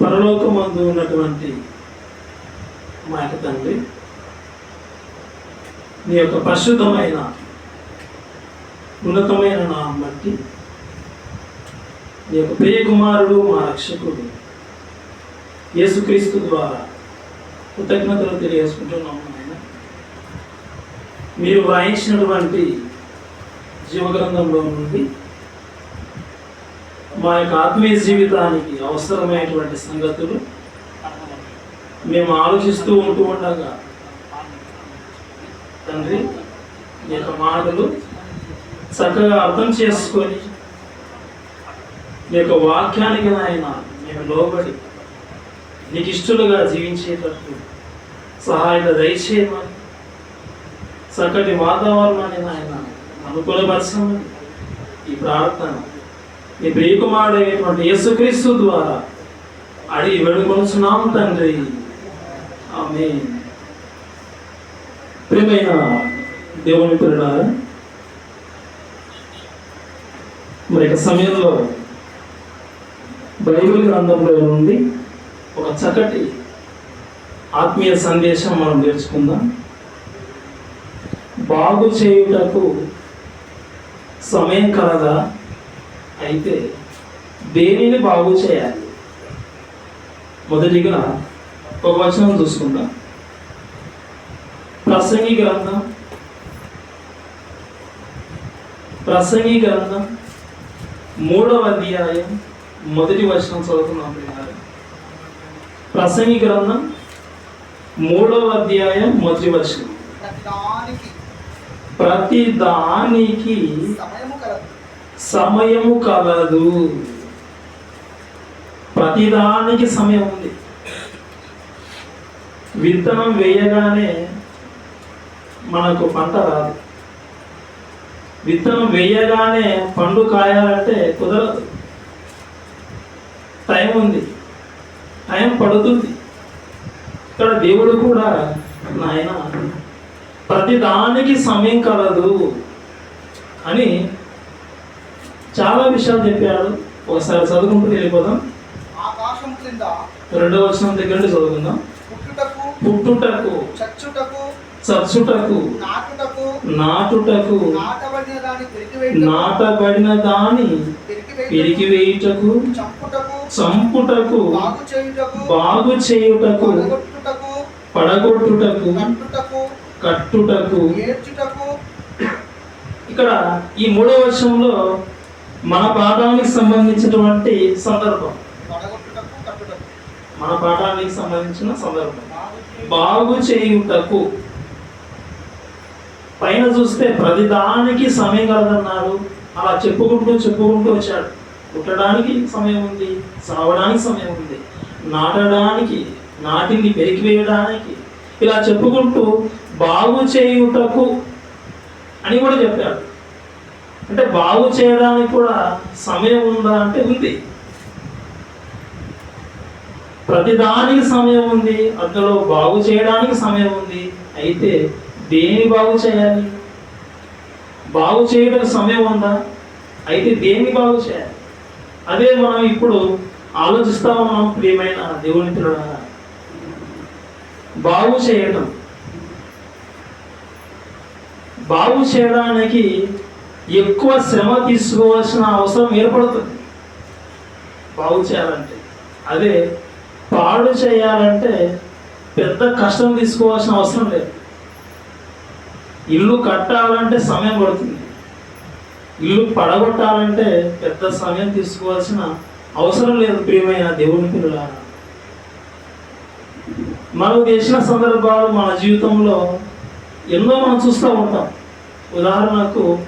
పరలోకమందు ఉన్నటువంటి మాట తండ్రి నీ యొక్క పరిశుద్ధమైన ఉన్నతమైన నా బట్టి నీ యొక్క ప్రియ కుమారుడు మా రక్షకుడు యేసుక్రీస్తు ద్వారా కృతజ్ఞతలు తెలియజేసుకుంటున్నాము ఆయన మీరు వాయించినటువంటి జీవగ్రంథంలో నుండి మా యొక్క ఆత్మీయ జీవితానికి అవసరమైనటువంటి సంగతులు మేము ఆలోచిస్తూ ఉంటూ ఉండగా తండ్రి మీ యొక్క మాటలు చక్కగా అర్థం చేసుకొని మీ యొక్క వాక్యానికి నాయన మేము లోబడి నీకు ఇష్టలుగా జీవించేటట్టు సహాయత దయచేయమని చక్కటి వాతావరణాన్ని నాయన అనుకూలపరచమని ఈ ప్రార్థన నీ ప్రియకుమారుడైనటువంటి యేసుక్రీస్తు ద్వారా అడిగి వేడుకొనుచున్నాం తండ్రి. ఆమె ప్రియమైన దేవుని పిల్లలారా మరి యొక్క సమయంలో బైబిల్ గ్రంథంలో నుండి ఒక చక్కటి ఆత్మీయ సందేశం మనం నేర్చుకుందాం. బాగు చేయుటకు సమయం కలదా అయితే దేనిని బాగు చేయాలి? మొదటిగా ఒక వచనం చూసుకుందాం. ప్రసంగి గ్రంథం. ప్రసంగి గ్రంథం మూడవ అధ్యాయం మొదటి వచనం చదువుతున్నాం ప్రియులారా. ప్రసంగి గ్రంథం మూడవ అధ్యాయం మొదటి వచనం. ప్రతి దానికి సమయము సమయము కలదు ప్రతిదానికి సమయం ఉంది. విత్తనం వేయగానే మనకు పంట రాదు. విత్తనం వేయగానే పండు కాయాలంటే కుదరదు. టైం ఉంది. టైం పడుతుంది. ఇక్కడ దేవుడు కూడా నాయన ప్రతిదానికి సమయం కలదు అని చాలా విషయాలు చెప్పాడు ఒకసారి చదువుకుంటూ వెళ్ళిపోదాం. ఆకాశం క్రింద రెండో వచనం దగ్గర నుండి చదువుకుందాం. పుట్టుటకు పుట్టుటకు చచ్చుటకు చచ్చుటకు నాటుటకు నాటుటకు నాటబడిన దాని పెరిగివేయుటకు పెరిగివేయుటకు చంపుటకు బాగు చేయుటకు పడగొట్టుటకు కట్టుటకు ఇక్కడ ఈ మూడో వర్షంలో మన పాఠానికి సంబంధించినటువంటి సందర్భం. మన పాఠానికి సంబంధించిన సందర్భం. బాగు చేయుటకు. పైన చూస్తే ప్రతిదానికి సమయం కలదన్నారు అలా చెప్పుకుంటూ చెప్పుకుంటూ వచ్చాడు. పుట్టడానికి సమయం ఉంది సావడానికి సమయం ఉంది. నాటడానికి నాటిని పెరికివేయడానికి. ఇలా చెప్పుకుంటూ బాగు చేయుటకు అని కూడా చెప్పాడు. అంటే బాగు చేయడానికి కూడా సమయం ఉందా అంటే ఉంది. ప్రతిదానికి సమయం ఉంది అందులో బాగు చేయడానికి సమయం ఉంది. అయితే దేని బాగు చేయాలి? బాగు చేయడానికి సమయం ఉందా? అయితే దేన్ని బాగు చేయాలి? అదే మనం ఇప్పుడు ఆలోచిస్తా ఉన్నాం ప్రియమైన దేవుని బాగు చేయటం. బాగు చేయడానికి ఎక్కువ శ్రమ తీసుకోవాల్సిన అవసరం ఏర్పడుతుంది. బాగు చేయాలంటే. అదే పాడు చేయాలంటే పెద్ద కష్టం తీసుకోవాల్సిన అవసరం లేదు. ఇల్లు కట్టాలంటే సమయం పడుతుంది. ఇల్లు పడగొట్టాలంటే పెద్ద సమయం తీసుకోవాల్సిన అవసరం లేదు ప్రియమైన దేవుని పిల్లల మనం చేసిన సందర్భాలు మన జీవితంలో ఎన్నో మనం చూస్తూ ఉంటాం. ఉదాహరణకు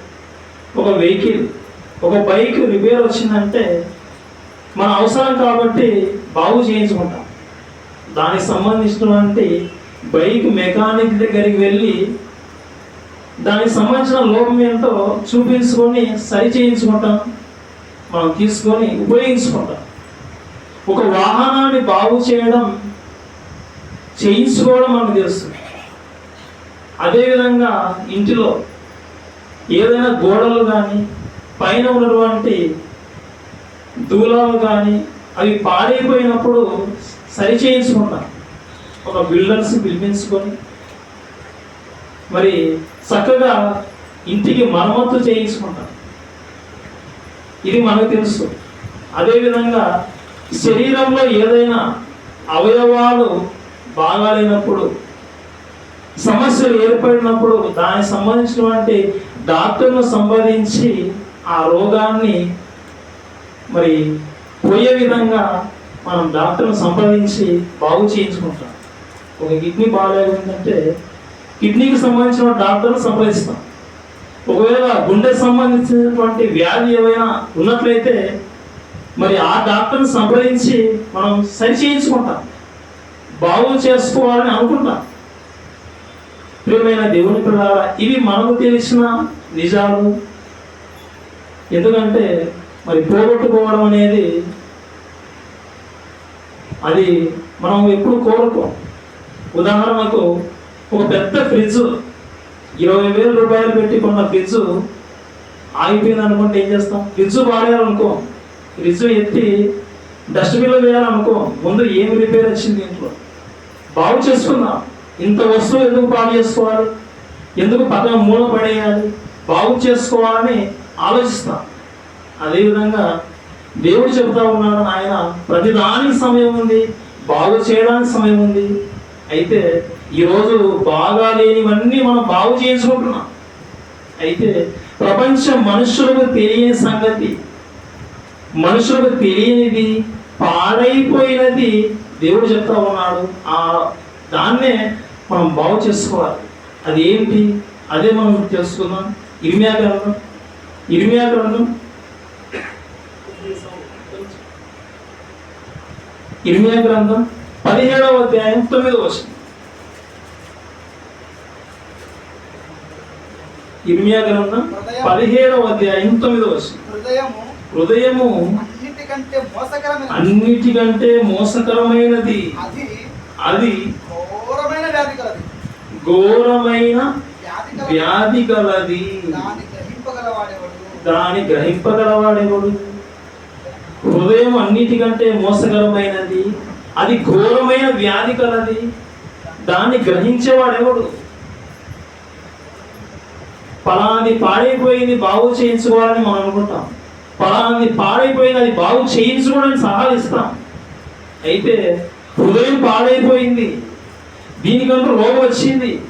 ఒక వెహికల్ ఒక బైక్ రిపేర్ వచ్చిందంటే మన అవసరం కాబట్టి బాగు చేయించుకుంటాం. దానికి సంబంధించినటువంటి బైక్ మెకానిక్ దగ్గరికి వెళ్ళి దానికి సంబంధించిన లోపం ఏంటో చూపించుకొని సరి చేయించుకుంటాం. మనం తీసుకొని ఉపయోగించుకుంటాం. ఒక వాహనాన్ని బాగు చేయడం చేయించుకోవడం మనకు తెలుస్తుంది. అదేవిధంగా ఇంటిలో ఏదైనా గోడలు కానీ పైన ఉన్నటువంటి దూలాలు కానీ అవి పాడైపోయినప్పుడు సరి చేయించుకుంటాం. ఒక బిల్డర్స్ పిలిపించుకొని మరి చక్కగా ఇంటికి మరమ్మత్తు చేయించుకుంటాం. ఇది మనకు తెలుసు. అదేవిధంగా శరీరంలో ఏదైనా అవయవాలు బాగాలేనప్పుడు సమస్యలు ఏర్పడినప్పుడు దానికి సంబంధించినటువంటి డాక్టర్ను సంపాదించి ఆ రోగాన్ని మరి పోయే విధంగా మనం డాక్టర్ను సంప్రదించి బాగు చేయించుకుంటాం. ఒక కిడ్నీ బాగాలేదంటే కిడ్నీకి సంబంధించిన డాక్టర్ను సంప్రదిస్తాం. ఒకవేళ గుండె సంబంధించినటువంటి వ్యాధి ఏమైనా ఉన్నట్లయితే మరి ఆ డాక్టర్ని సంప్రదించి మనం సరి చేయించుకుంటాం. బాగు చేసుకోవాలని అనుకుంటాం. ప్రియమైన దేవుని పిల్లల ఇవి మనకు తెలిసిన నిజాలు. ఎందుకంటే మరి పోగొట్టుకోవడం అనేది అది మనం ఎప్పుడు కోరుకోం ఉదాహరణకు ఒక పెద్ద ఫ్రిడ్జ్ ఇరవై వేల రూపాయలు పెట్టి కొన్న ఫ్రిడ్జ్ ఆగిపోయింది అనుకుంటే ఏం చేస్తాం? ఫ్రిడ్జ్ వాడేయాలనుకో ఫ్రిడ్జ్ ఎత్తి డస్ట్బిన్లో వేయాలనుకో ముందు ఏం రిపేర్ వచ్చింది ఇంట్లో? బాగు చేసుకుందాం. ఇంత వస్తువు ఎందుకు పాడు చేసుకోవాలి? ఎందుకు పక్కన మూల పడేయాలి? బాగు చేసుకోవాలని ఆలోచిస్తాం. అదేవిధంగా దేవుడు చెబుతా ఉన్నాడు ఆయన ప్రతిదానికి సమయం ఉంది బాగు చేయడానికి సమయం ఉంది. అయితే ఈరోజు బాగా లేనివన్నీ మనం బాగు చేసుకుంటున్నాం. అయితే ప్రపంచ మనుషులకు తెలియని సంగతి మనుషులకు తెలియనిది పాడైపోయినది దేవుడు చెప్తా ఉన్నాడు. ఆ దాన్నే మనం బాగు చేసుకోవాలి. అది ఏంటి? అదే మనం తెలుసుకుందాం. ఇర్మియా గ్రంథం. ఇర్మియా గ్రంథం. ఇర్మియా గ్రంథం పదిహేడవ అధ్యాయం తొమ్మిదవ వచనం. ఇర్మియా గ్రంథం పదిహేడవ అధ్యాయం తొమ్మిదవ వచనం. హృదయము అన్నిటికంటే మోసకరమైన అన్నిటికంటే మోసకరమైనది. అది వ్యాధి కలది. ఘోరమైన వ్యాధి కలది. దాని గ్రహింపగలవాడెవడు? హృదయం అన్నిటికంటే మోసకరమైనది. అది ఘోరమైన వ్యాధి కలది. దాన్ని గ్రహించేవాడెవడు? ఫలానాది పాడైపోయింది బాగు చేయించుకోవాలని మనం అనుకుంటాం. ఫలానాది పాడైపోయింది అది బాగు చేయించుకోవడానికి సలహాలు ఇస్తాం. అయితే హృదయం పాడైపోయింది. దీనికంటూ రోగం వచ్చింది.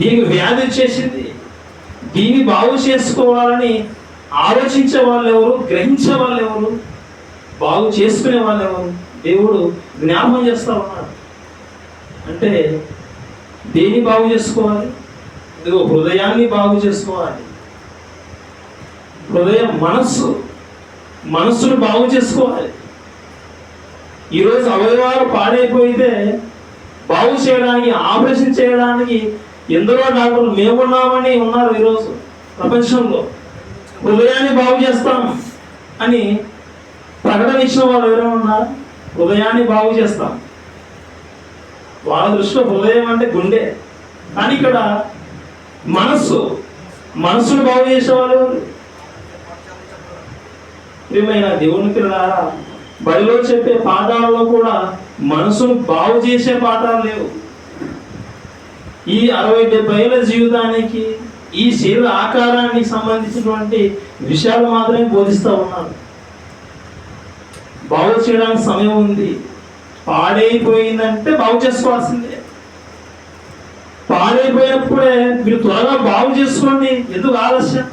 దీనికి వ్యాధి వచ్చేసింది. దీన్ని బాగు చేసుకోవాలని ఆలోచించే వాళ్ళు ఎవరు గ్రహించే వాళ్ళు ఎవరు బాగు చేసుకునే వాళ్ళు ఎవరు? దేవుడు జ్ఞాపకం చేస్తా ఉన్నాడు. అంటే దేన్ని బాగు చేసుకోవాలి? ఇదిగో హృదయాన్ని బాగు చేసుకోవాలి. హృదయం మనస్సు మనస్సును బాగు చేసుకోవాలి. ఈరోజు అవయవాలు పాడైపోయితే బాగు చేయడానికి ఆపరేషన్ చేయడానికి ఎందరో డాక్టర్లు మేమున్నామని ఉన్నారు ఈరోజు ప్రపంచంలో. హృదయాన్ని బాగు చేస్తాం అని ప్రకటన ఇచ్చిన వాళ్ళు ఎవరైనా ఉన్నారు? హృదయాన్ని బాగు చేస్తాం. వాళ్ళ దృష్టిలో హృదయం అంటే గుండె. కానీ ఇక్కడ మనస్సు మనస్సును బాగు చేసేవాళ్ళు ప్రియమైన దేవుని పిల్లారా బడిలో చెప్పే పాఠాలలో కూడా మనసును బాగు చేసే పాఠాలు లేవు. ఈ అరవై డెబ్బై ఏళ్ళ జీవితానికి ఈ శరీర ఆకారానికి సంబంధించినటువంటి విషయాలు మాత్రమే బోధిస్తూ ఉన్నారు. బాగు చేయడానికి సమయం ఉంది. పాడైపోయిందంటే బాగు చేసుకోవాల్సిందే. పాడైపోయినప్పుడే మీరు త్వరగా బాగు చేసుకోండి. ఎందుకు ఆలస్యం?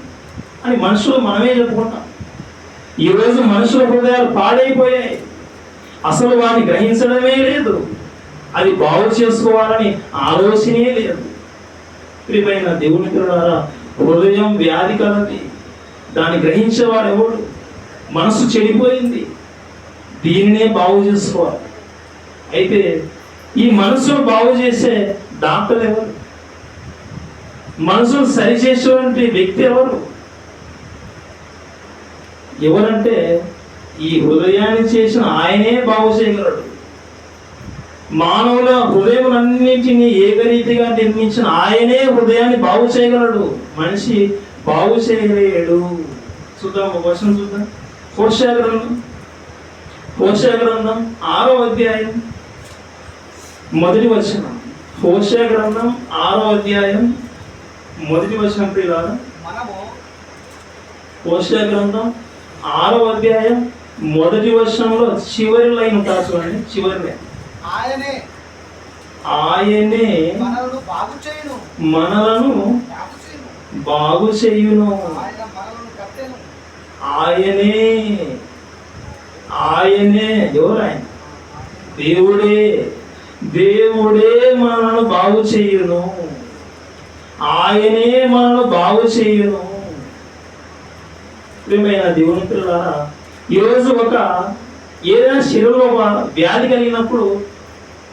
అని మనుషులు మనమే చెప్పుకుంటాం. ఈరోజు మనుషుల హృదయాలు పాడైపోయాయి. అసలు వారిని గ్రహించడమే లేదు. అది బాగు చేసుకోవాలని ఆలోచనే లేదు. ప్రియమైన దేవుని ద్వారా హృదయం వ్యాధి కలది. దాన్ని గ్రహించేవాడు ఎవడు మనసు చెడిపోయింది. దీనినే బాగు చేసుకోవాలి. అయితే ఈ మనసును బాగు చేసే డాక్టర్ ఎవరు మనసును సరిచేసేటువంటి వ్యక్తి ఎవరు? ఎవరంటే ఈ హృదయాన్ని చేసిన ఆయనే బాగు చేయగలడు మానవుల హృదయములన్నింటినీ ఏకరీతిగా నిర్మించిన ఆయనే హృదయాన్ని బాగు చేయగలడు మనిషి బాగు చేయలేడు చూద్దాం ఒక వచనం చూద్దాం. హోషా గ్రంథం ఆరో అధ్యాయం. మొదటి వచనం. హోషయ గ్రంథం ఆరో అధ్యాయం. మొదటి వచనం ప్రియులారా. మనము హోషయ గ్రంథం ఆరో అధ్యాయం. మొదటి వర్షంలో చివరి లైన్ చూడండి చివరి లైన్ ఆయనే. ఆయనే మనలను బాగు చేయును. మనలను బాగు చేయును. బాగు చేయును. ఆయన ఆయనే. ఆయనే. ఎవరు ఆయన? దేవుడే. దేవుడే మనను బాగు చేయును. ఆయనే మనను బాగు చేయును. ప్రియమైన దేవుని పిల్లలారా ఈరోజు ఒక ఏదైనా శరీరంలో ఒక వ్యాధి కలిగినప్పుడు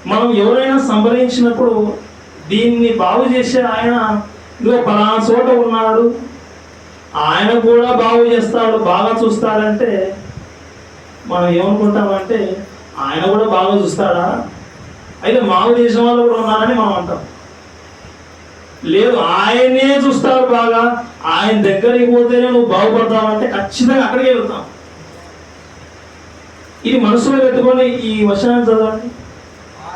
మనం ఎవరైనా సంప్రదించినప్పుడు దీన్ని బాగు చేసే ఆయన ఇదిగో పలానా చోట ఉన్నాడు. ఆయన కూడా బాగు చేస్తాడు బాగా చూస్తాడంటే మనం ఏమనుకుంటామంటే ఆయన కూడా బాగా చూస్తాడా? అయితే మాకు దేశం వాళ్ళు కూడా ఉన్నారని మనం అంటాం. లేదు ఆయనే చూస్తారు బాగా. ఆయన దగ్గరికి పోతేనే నువ్వు బాగుపడతావంటే ఖచ్చితంగా అక్కడికి వెళ్తాం. ఇది మనసులో పెట్టుకొని ఈ వచనాన్ని చదవండి.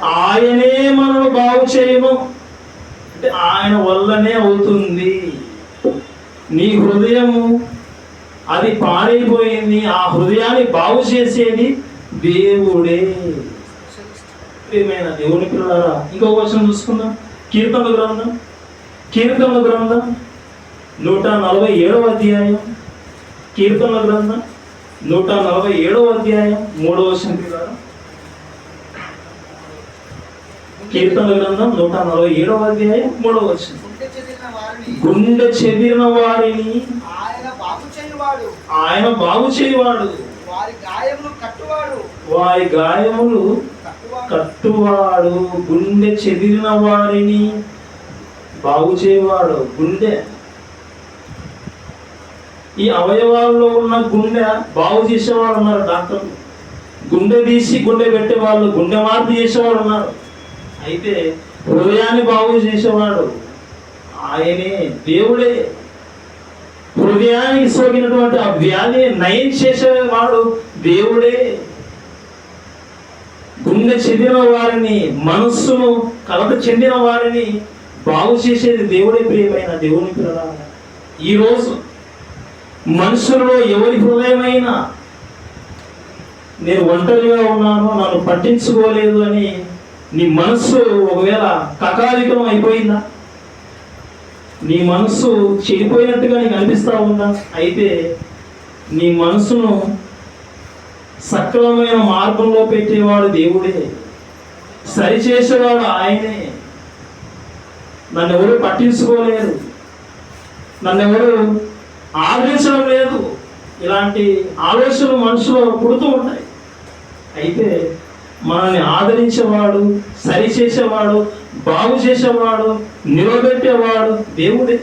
ఆయనే మనను బాగు చేయము అంటే ఆయన వల్లనే అవుతుంది. నీ హృదయము అది పాడైపోయింది. ఆ హృదయాన్ని బాగు చేసేది దేవుడే. ప్రియమైన దేవుని పిల్లలారా ఇంకొక వచనం చూసుకుందాం. కీర్తనల గ్రంథం. కీర్తనల గ్రంథం నూట నలభై ఏడవ అధ్యాయం. కీర్తనల గ్రంథం నూట నలభై ఏడవ అధ్యాయం మూడవ వచనం కీర్తనల గ్రంథం నూట నలభై ఏడవ అధ్యాయం మూడవ వచనం. గుండె చెదిరిన వారిని ఆయన బాగు చేయువాడు. వారి గాయములు కట్టువాడు. గుండె చెదిరిన వారిని బాగు చేయవాడు. గుండె ఈ అవయవాల్లో ఉన్న గుండె బాగు చేసేవాళ్ళు ఉన్నారు డాక్టర్లు గుండె తీసి గుండె పెట్టేవాళ్ళు గుండె మార్పు చేసేవాళ్ళు ఉన్నారు. అయితే హృదయాన్ని బాగు చేసేవాడు ఆయనే దేవుడే. హృదయానికి సోకినటువంటి ఆ వ్యాధిని నయం చేసేవాడు దేవుడే. గుండె చెందిన వారిని మనస్సును కలత చెందిన వారిని బాగు చేసేది దేవుడే ప్రియమైన దేవుని పిల్లల ఈరోజు మనుషుల్లో ఎవరి హృదయమైనా నేను ఒంటరిగా ఉన్నాను నన్ను పట్టించుకోలేదు అని నీ మనస్సు ఒకవేళ కకాలికం అయిపోయిందా? నీ మనస్సు చెడిపోయినట్టుగా నీకు అనిపిస్తా ఉందా? అయితే నీ మనసును సక్రమమైన మార్గంలో పెట్టేవాడు దేవుడే. సరిచేసేవాడు ఆయనే. నన్ను ఎవరు పట్టించుకోలేరు. నన్ను ఎవరు ఆలోచన లేదు. ఇలాంటి ఆలోచనలు మనసులో పుడుతూ ఉంటాయి. అయితే మనల్ని ఆదరించేవాడు సరిచేసేవాడు బాగు చేసేవాడు నిలబెట్టేవాడు దేవుడే.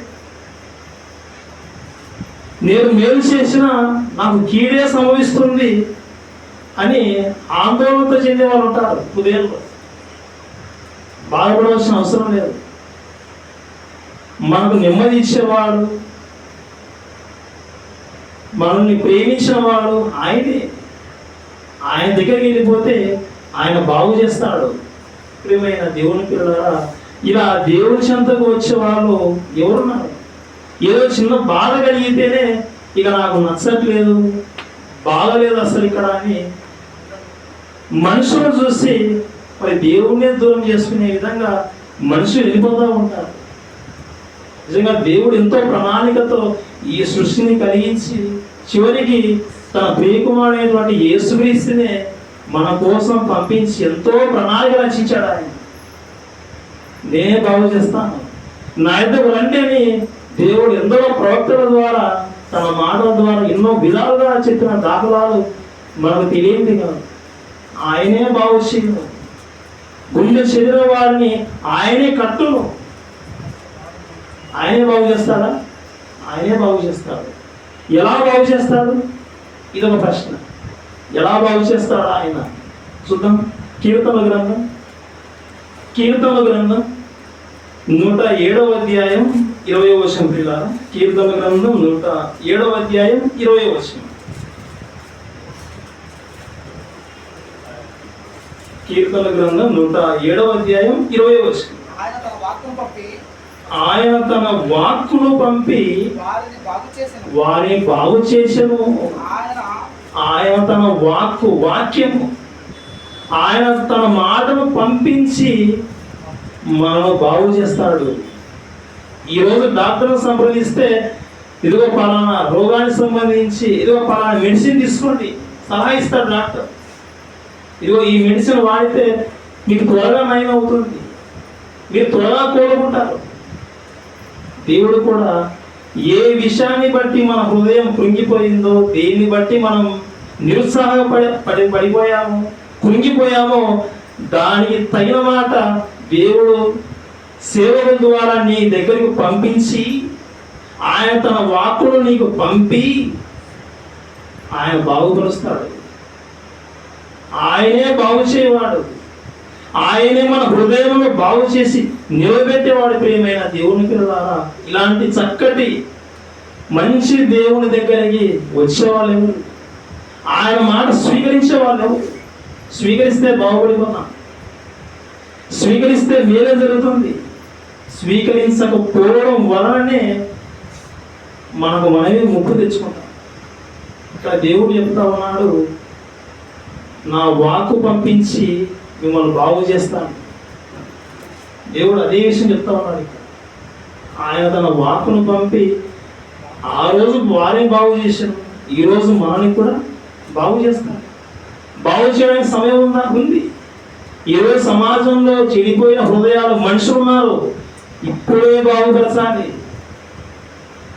నేను మేలు చేసినా నాకు కీడే సంభవిస్తుంది అని ఆందోళనతో చెందేవాళ్ళు ఉంటారు ఉదయంలో బాధపడవలసిన అవసరం లేదు. మనకు నెమ్మది ఇచ్చేవాడు మనల్ని ప్రేమించిన వాడు ఆయనే. ఆయన దగ్గరికి వెళ్ళిపోతే ఆయన బాగు చేస్తాడు. ప్రియమైన దేవుని పిల్లరా ఇలా దేవుని చెంతకు వచ్చే వాళ్ళు ఎవరున్నారు? ఏదో చిన్న బాధ కలిగితేనే ఇక నాకు నచ్చట్లేదు బాగలేదు అసలు ఇక్కడ అని మనుషులు చూసి మరి దేవుడినే దూరం చేసుకునే విధంగా మనుషులు వెళ్ళిపోతూ ఉంటారు. నిజంగా దేవుడు ఎంతో ప్రణాళికతో ఈ సృష్టిని కలిగించి చివరికి తన ప్రియకుమారుడైనటువంటి యేసుక్రీస్తునే మన కోసం పంపించి ఎంతో ప్రణాళిక రచించాడు ఆయన. నేనే బాగు చేస్తాను. నా ఇద్దరు రండి దేవుడు ఎందరో ప్రవక్తల ద్వారా తన మాటల ద్వారా ఎన్నో విధాలుగా చెప్పిన దాఖలాలు మనకు తెలియంది కాదు. ఆయనే బాగు చేయను. గుండె చెదిరిన వారిని ఆయనే కట్టును. ఆయనే బాగు చేస్తాడా? ఆయనే బాగు చేస్తాడు. ఎలా బాగు చేస్తాడు? ఇదొక ప్రశ్న. ఎలా బాగు చేస్తాడు ఆయన? చూద్దాం. కీర్తన గ్రంథం. కీర్తన గ్రంథం నూట ఏడవ అధ్యాయం ఇరవై వచనం పిల్లారా కీర్తన గ్రంథం నూట ఏడవ అధ్యాయం ఇరవై వచనం. కీర్తన గ్రంథం నూట ఏడవ అధ్యాయం ఇరవై వర్షం ఆయన తన వాక్యం పంపి ఆయన తన వాక్కును పంపి వారిని బాగు చేసిన చేసెను ఆయన ఆయన తన వాక్కు వాక్యము ఆయన తన మాటను పంపించి మనం బాగు చేస్తాడు. ఈరోజు డాక్టర్ని సంప్రదిస్తే ఇదిగో పలానా రోగానికి సంబంధించి ఇదిగో పలానా మెడిసిన్ తీసుకోండి సలహా ఇస్తాడు డాక్టర్. ఇదిగో ఈ మెడిసిన్ వాడితే మీకు త్వరగా నయం అవుతుంది మీరు త్వరగా కోలుకుంటారు. దేవుడు కూడా ఏ విషయాన్ని బట్టి మన హృదయం కృంగిపోయిందో దేన్ని బట్టి మనం నిరుత్సాహపడి పడి పడిపోయామో కృంగిపోయామో దానికి తగిన మాట దేవుడు సేవల ద్వారా నీ దగ్గరికి పంపించి ఆయన తన వాక్కును నీకు పంపి ఆయన బాగుపరుస్తాడు. ఆయనే బాగు చేయవాడు. ఆయనే మన హృదయంలో బాగు చేసి నిలబెట్టేవాడు ప్రియమైన దేవుని పిల్లలారా ఇలాంటి చక్కటి మంచి దేవుని దగ్గరికి వచ్చేవాళ్ళు ఆయన మాట స్వీకరించే వాళ్ళు స్వీకరిస్తే బాగుపడిపోతాం. స్వీకరిస్తే మేలే జరుగుతుంది. స్వీకరించకపోవడం వలననే మనకు మనమే ముప్పు తెచ్చుకుంటాం. ఇక్కడ దేవుడు చెప్తా ఉన్నాడు నా వాకు పంపించి మిమ్మల్ని బాగు చేస్తాను. దేవుడు అదే విషయం చెప్తా ఉన్నాడు ఆయన తన వాకును పంపి ఆ రోజు వారిని బాగు చేశాను ఈరోజు రోజు మనని కూడా బాగు చేస్తాడు. బాగు చేయడానికి సమయం ఉందా? ఉంది. ఈరోజు సమాజంలో చెడిపోయిన హృదయాలు మనుషులు ఉన్నారు. ఇప్పుడే బాగుపరచాలి.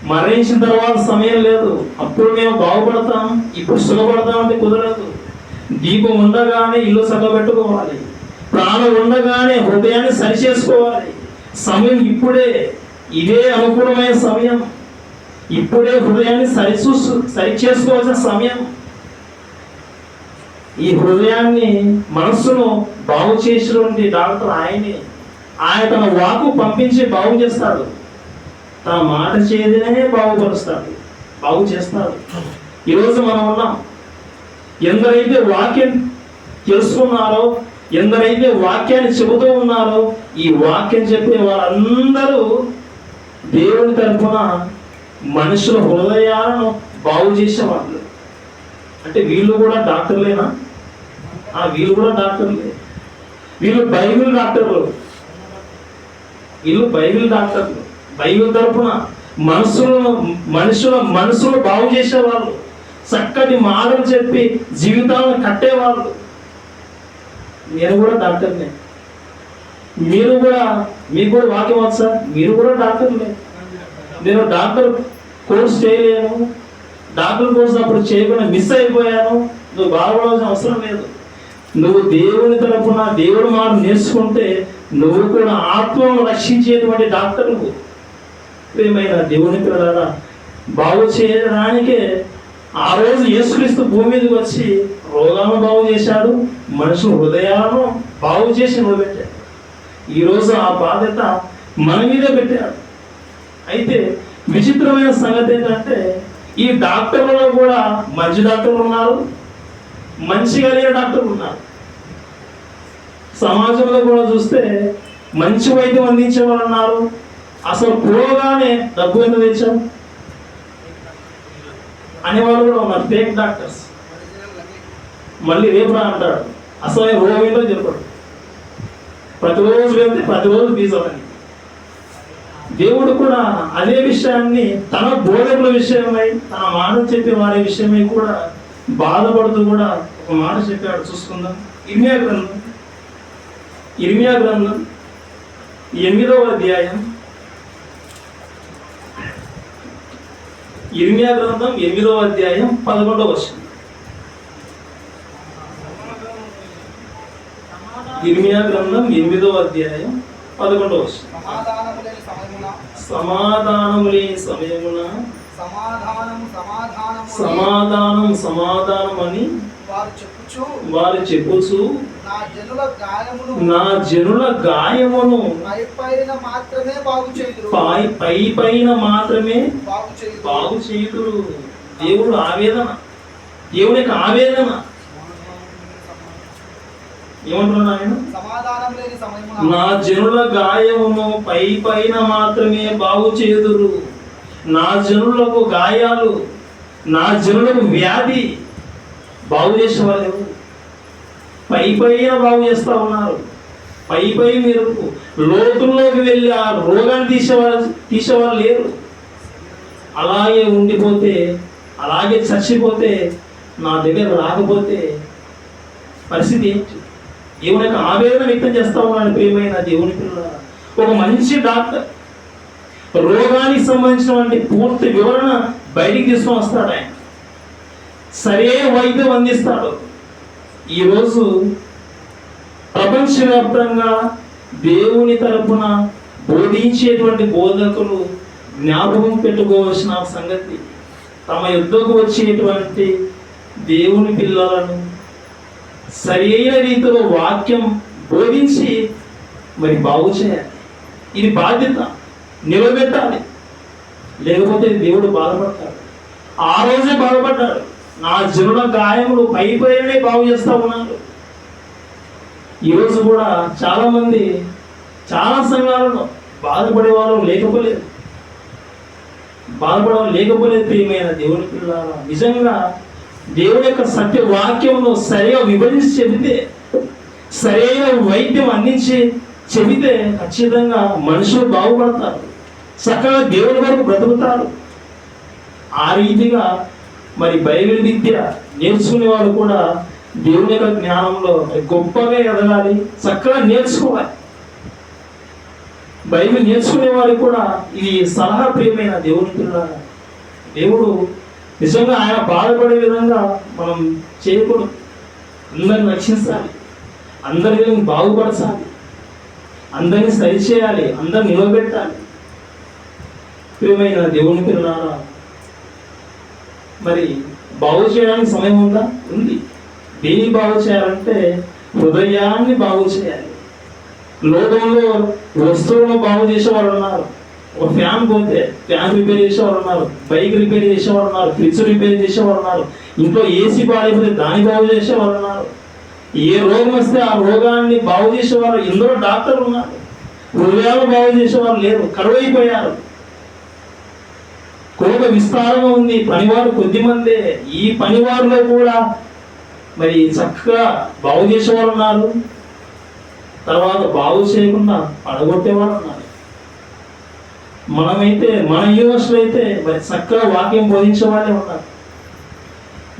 మరణించిన తర్వాత సమయం లేదు. అప్పుడు మేము బాగుపడతాం. ఇప్పుడు సుఖపడతాం అంటే కుదరదు. దీపం ఉండగానే ఇల్లు సగబెట్టుకోవాలి ప్రాణం ఉండగానే హృదయాన్ని సరి చేసుకోవాలి సమయం ఇప్పుడే ఇదే అనుకూలమైన సమయం. ఇప్పుడే హృదయాన్ని సరిచూ సరి చేసుకోవాల్సిన సమయం. ఈ హృదయాన్ని మనస్సును బాగు చేసినటువంటి డాక్టర్ ఆయనే. ఆయన తన వాకు పంపించి బాగు చేస్తాడు. తన మాట చేదినే బాగుపరుస్తాడు. బాగు చేస్తాడు. ఈరోజు మనం ఉన్నాం. ఎందరైతే వాక్యం తెలుసుకున్నారో ఎందరైతే వాక్యాన్ని చెబుతూ ఉన్నారో ఈ వాక్యం చెప్పే వారందరూ దేవుని తరఫున మనుషుల హృదయాలను బాగు చేసేవాళ్ళు. అంటే వీళ్ళు కూడా డాక్టర్లేనా? ఆ వీళ్ళు కూడా డాక్టర్లే. వీళ్ళు బైబిల్ డాక్టర్లు. వీళ్ళు బైబిల్ డాక్టర్లు. బైబిల్ తరఫున మనసులను మనుషుల మనసులు బాగు చేసేవాళ్ళు. చక్కటి మాటలు చెప్పి జీవితాలను కట్టేవాళ్ళు. నేను కూడా డాక్టర్నే. మీరు కూడా మీకు కూడా వాక్యం వచ్చా మీరు కూడా డాక్టర్లే నేను డాక్టర్ కోర్స్ చేయలేను. డాక్టర్ కోర్స్ అప్పుడు చేయకుండా మిస్ అయిపోయాను. నువ్వు బాధపడాల్సిన అవసరం లేదు. నువ్వు దేవుని తరపున దేవుడు మాట నేర్చుకుంటే నువ్వు కూడా ఆత్మను రక్షించేటువంటి డాక్టర్ నువ్వు ప్రియమైన దేవుని పిల్లరా బాగు చేయడానికే ఆ రోజు యేసుక్రీస్తు భూమి మీదకి వచ్చి రోగాలను బాగు చేశాడు మనుషుల హృదయాలను బాగు చేసి నిలబెట్టాడు. ఈరోజు ఆ బాధ్యత మన మీదే పెట్టాడు. అయితే విచిత్రమైన సంగతి ఏంటంటే ఈ డాక్టర్లలో కూడా మంచి డాక్టర్లు ఉన్నారు మంచిగా లేని డాక్టర్లు ఉన్నారు. సమాజంలో కూడా చూస్తే మంచి వైద్యం అందించే వాళ్ళు ఉన్నారు. అసలు పోగానే డబ్బు ఎంత తెచ్చాం? అనేవాళ్ళు కూడా ఉన్నారు ఫేక్ డాక్టర్స్ మళ్ళీ రేపు రా అంటాడు. అసలు ఆయన రోగం ఏంటో చెప్పాడు ప్రతిరోజు వెళ్తే ప్రతిరోజు ఫీజు దేవుడు కూడా అదే విషయాన్ని తన బోధకుల విషయమై తన మాట చెప్పే వారి విషయమై కూడా బాధపడుతూ కూడా ఒక మాట చెప్పాడు. చూసుకుందాం. ఇర్మియా గ్రంథం. ఇర్మియా గ్రంథం ఎనిమిదవ అధ్యాయం. ఇర్మియా గ్రంథం ఎనిమిదవ అధ్యాయం పదకొండవ వచనం. ఇర్మియా గ్రంథం ఎనిమిదవ అధ్యాయం పదకొండవ వచనం. సమాధానము లేని సమయమున సమాధానం లేని సమయమున సమాధానం సమాధానం అని వారు చెప్పుచు నా జనుల గాయమును నా జనుల గాయమును పై పైన మాత్రమే బాగు చేయుదురు. పై పై పైన మాత్రమే బాగు చేయుదురు. బాగు చేయుదురు. దేవుడు ఆవేదన. దేవుని యొక్క ఆవేదన. ఏమంటున్నాడు ఆయన? సమాధానం లేని సమయమున నా జనుల గాయమును పై పైన మాత్రమే బాగు చేదురు నా జనులకు గాయాలు నా జనులకు వ్యాధి బాగు చేసేవాళ్ళు ఎవరు? పై పైన బాగు చేస్తా ఉన్నారు. పై పై మీరు లోతుల్లోకి వెళ్ళి ఆ రోగాన్ని తీసేవాళ్ళు తీసేవాళ్ళు లేరు. అలాగే ఉండిపోతే అలాగే చచ్చిపోతే నా దగ్గర రాకపోతే పరిస్థితి ఏంటి? దేవుని యొక్క ఆవేదన వ్యక్తం చేస్తా ఉన్నాను ప్రియమైన దేవుని పిల్ల ఒక మంచి డాక్టర్ రోగానికి సంబంధించినటువంటి పూర్తి వివరణ బయటికి తీసుకొని వస్తాడు ఆయన. సరైన వైద్యం అందిస్తాడు. ఈరోజు ప్రపంచవ్యాప్తంగా దేవుని తరపున బోధించేటువంటి బోధకులు జ్ఞాపకం పెట్టుకోవాల్సిన సంగతి తమ యుద్ధకు వచ్చేటువంటి దేవుని పిల్లలను సరైన రీతిలో వాక్యం బోధించి మరి బాగు చేయాలి. ఇది బాధ్యత నిలబెట్టాలి. లేకపోతే దేవుడు బాధపడతాడు. ఆ రోజే బాధపడ్డాడు. నా జనుల గాయములు పైపైనే బాగు చేస్తూ ఉన్నారు ఈరోజు కూడా చాలామంది చాలా సంఘాలలో బాధపడేవారు లేకపోలేదు. బాధపడేవారు లేకపోలేదు ప్రియమైన దేవుని పిల్లల నిజంగా దేవుని యొక్క సత్య వాక్యంలో సరిగా విభజించి చెబితే సరైన వైద్యం అందించి చెబితే ఖచ్చితంగా మనుషులు బాగుపడతారు. చక్కగా దేవుని వరకు బ్రతుకుతారు. ఆ రీతిగా మరి బైబిల్ విద్య నేర్చుకునే వాళ్ళు కూడా దేవుని యొక్క జ్ఞానంలో గొప్పగా ఎదగాలి చక్కగా నేర్చుకోవాలి. బైబిల్ నేర్చుకునే వారికి కూడా ఇది సలహా ప్రియమైన దేవుని పిల్లలు దేవుడు నిజంగా ఆయన బాధపడే విధంగా మనం చేయకూడదు. అందరిని రక్షించాలి. అందరిని బాగుపరచాలి. అందరిని సరిచేయాలి అందరిని నిలబెట్టాలి ప్రియమైన దేవుని పిల్లలారా మరి బాగు చేయడానికి సమయం ఉందా? ఉంది. దేన్ని బాగు చేయాలంటే హృదయాన్ని బాగు చేయాలి. లోకంలో వస్తువులను బాగు చేసేవారు ఉన్నారు. ఒక ఫ్యాన్ పోతే ఫ్యాన్ రిపేర్ చేసేవారు ఉన్నారు. బైక్ రిపేర్ చేసేవారు ఉన్నారు. ఫ్రిడ్జ్ రిపేర్ చేసేవారు ఉన్నారు. ఇంట్లో ఏసీ పాడైపోతే దాన్ని బాగు చేసేవారు ఉన్నారు. ఏ రోగం వస్తే ఆ రోగాన్ని బాగు చేసేవారు. ఎందరో డాక్టర్లు ఉన్నారు. హృదయాలు బాగు చేసేవారు లేరు. కరువైపోయారు. కోప విస్తారంగా ఉంది. పనివారు కొద్ది మందే ఈ పనివారిలో కూడా మరి చక్కగా బాగు చేసేవారు ఉన్నారు. తర్వాత బాగు చేయకుండా పడగొట్టేవారు ఉన్నారు. మనమైతే మన యూనివర్సిటీ అయితే మరి చక్కగా వాక్యం బోధించే వాళ్ళే ఉన్నారు.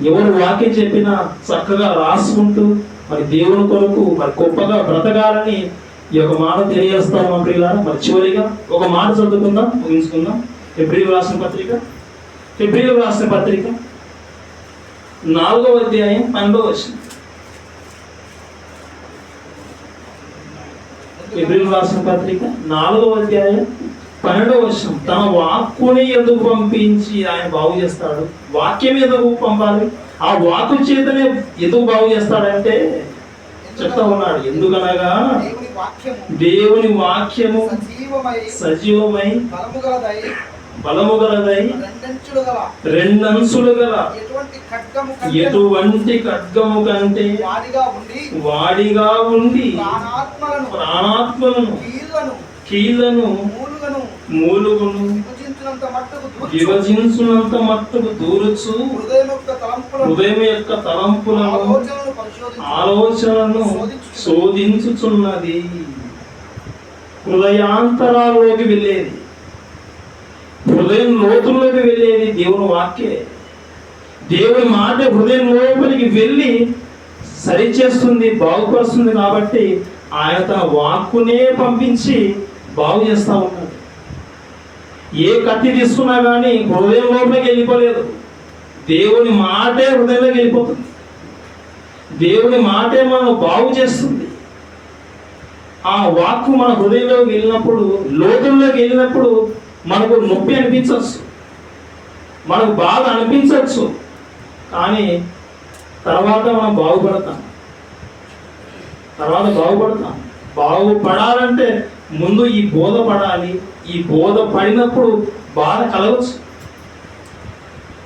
ఎవరు వాక్యం చెప్పినా చక్కగా రాసుకుంటూ మరి దేవుని కొరకు మరి గొప్పగా బ్రతకాలని ఈ యొక్క మాట తెలియజేస్తాం మా ప్రియులారా. మరి చివరిగా ఒక మాట చదువుకుందాం ముగించుకుందాం. ఫిబ్రిల్ రాసిన పత్రిక? ఫిబ్రిల్ రాసిన పత్రిక? నాలుగవ అధ్యాయం పన్నెండవ వచ్చింది ఫిబ్రిల్ రాసిన పత్రిక నాలుగవ అధ్యాయం పన్నెండవ వర్షం తన వాక్కుని ఎందుకు పంపించి ఆయన బాగు చేస్తాడు? వాక్యం ఎందుకు పంపాలి? ఆ వాక్కు చేతనే ఎందుకు బాగు చేస్తాడంటే చెప్తా ఉన్నాడు. ఎందుకనగా దేవుని వాక్యము దేవుని వాక్యము సజీవమై సజీవమై బలము గలదై రెండంచులు గల ఎటువంటి ఖడ్గము కంటే వాడిగా ఉండి ప్రాణాత్మలను కీళ్ళను మూలుగను విభజించినంత మట్టుకు దూర్చు. హృదయం యొక్క తలంపులను ఆలోచనలను శోధించుచున్నది. హృదయాంతరాల్లోకి వెళ్ళేది. హృదయం లోతుల్లోకి వెళ్ళేది దేవుని వాక్యే దేవుని మాట హృదయం లోపలికి వెళ్ళి సరిచేస్తుంది బాగుపరుస్తుంది కాబట్టి ఆయన తన వాక్కునే పంపించి బాగు చేస్తా ఉన్నాడు. ఏ కత్తి తీసుకున్నా కానీ హృదయం లోపలికి వెళ్ళిపోలేదు. దేవుని మాటే హృదయంలోకి వెళ్ళిపోతుంది. దేవుని మాటే మనం బాగు చేస్తుంది. ఆ వాక్కు మన హృదయంలోకి వెళ్ళినప్పుడు లోతుల్లోకి వెళ్ళినప్పుడు మనకు నొప్పి అనిపించవచ్చు. మనకు బాధ అనిపించవచ్చు. కానీ తర్వాత మనం బాగుపడతాం. తర్వాత బాగుపడతాం. బాగుపడాలంటే ముందు ఈ బోధ పడాలి. ఈ బోధ పడినప్పుడు బాధ కలగచ్చు.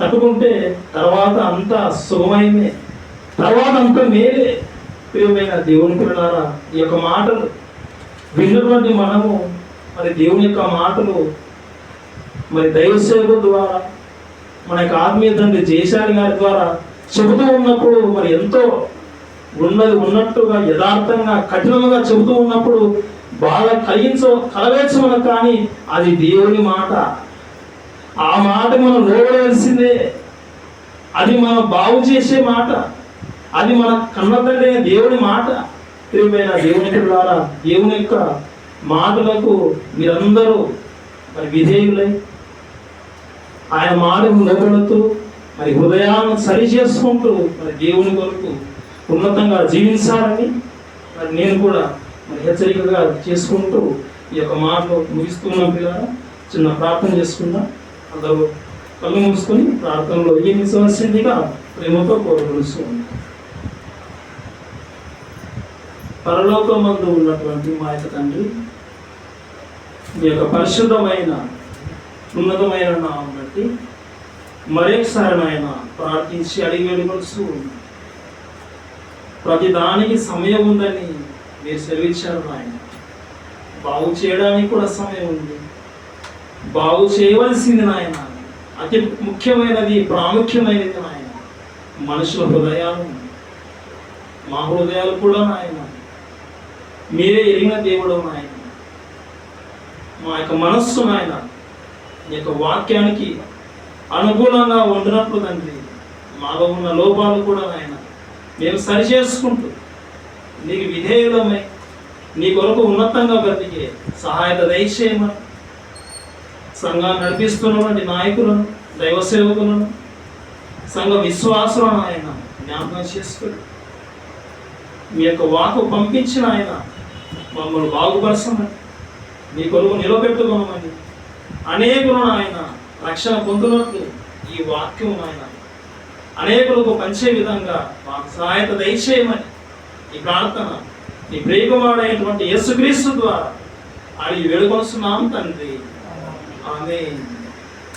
తట్టుకుంటే తర్వాత అంతా సుఖమైందే తర్వాత అంత మేలే. ప్రియమైన దేవుని పిల్లలారా ఈ యొక్క మాటలు విన్నటువంటి మనము మరి దేవుని యొక్క మాటలు మరి దైవ ద్వారా మన యొక్క ఆత్మీయ తండ్రి జయశాలి గారి ద్వారా చెబుతూ ఉన్నప్పుడు మరి ఎంతో ఉన్నది ఉన్నట్టుగా యథార్థంగా కఠినంగా చెబుతూ ఉన్నప్పుడు బాగా కలిగించ కలవేచ్చు మనకు కానీ అది దేవుని మాట. ఆ మాట మనం లోబడాల్సిందే అది మనం బాగు చేసే మాట. అది మన కన్న తండ్రి దేవుని మాట. ప్రియమైన దేవుని ద్వారా దేవుని యొక్క మాటలకు మీరందరూ మరి విధేయులై ఆయన మాటకు నిలబెడుతూ మరి హృదయాన్ని సరి చేసుకుంటూ మరి దేవుని కొరకు ఉన్నతంగా జీవించాలని మరి నేను కూడా మరి హెచ్చరికగా చేసుకుంటూ ఈ యొక్క మాటలు ముగిస్తున్నాం పిల్లలు చిన్న ప్రార్థన చేసుకుందాం. అందరూ కళ్ళు మూసుకొని ప్రార్థనలో ఏమించవలసిందిగా ప్రేమతో కోరుకుంటున్నాం పరలోకమందు ఉన్నటువంటి మా యొక్క తండ్రి మీ యొక్క పరిశుద్ధమైన ఉన్నతమైన నామం బట్టి మరొకసారి ఆయన ప్రార్థించి అడిగి వెళ్ళవలసి ఉంది. ప్రతి దానికి సమయం ఉందని మీరు సెలవిచ్చారు ఆయన బాగు చేయడానికి కూడా సమయం ఉంది. బాగు చేయవలసింది నాయన. అతి ముఖ్యమైనది ప్రాముఖ్యమైనది నాయన. మనుషుల హృదయాలు మా హృదయాలు కూడా నాయన. మీరే ఎరిగిన దేవుడు నాయన. మా యొక్క మనస్సు నాయన నీ యొక్క వాక్యానికి అనుగుణంగా ఉండినప్పుడు తండ్రి మాలో ఉన్న లోపాలు కూడా నాయన మేము సరి చేసుకుంటూ నీకు విధేయులమై నీ కొరకు ఉన్నతంగా బ్రతికే సహాయత దయచేయమని సంఘాన్ని నడిపిస్తున్నటువంటి నాయకులను దైవ సేవకులను సంఘ విశ్వాసులను ఆయన జ్ఞాపకం చేసుకుని మీ యొక్క వాకు పంపించిన ఆయన మమ్మల్ని బాగుపరచమని మీ కొరకు నిలబెట్టుకోమని అనేకులను ఆయన రక్షణ పొందునట్లు ఈ వాక్యం ఆయన అనేకులకు పంచే విధంగా మాకు సహాయత దయచేయమని ఈ ప్రార్థన ఈ ప్రేమవాడైనటువంటి యేసుక్రీస్తు ద్వారా అడిగి వేడుకొస్తున్నాం తండ్రి. ఆమె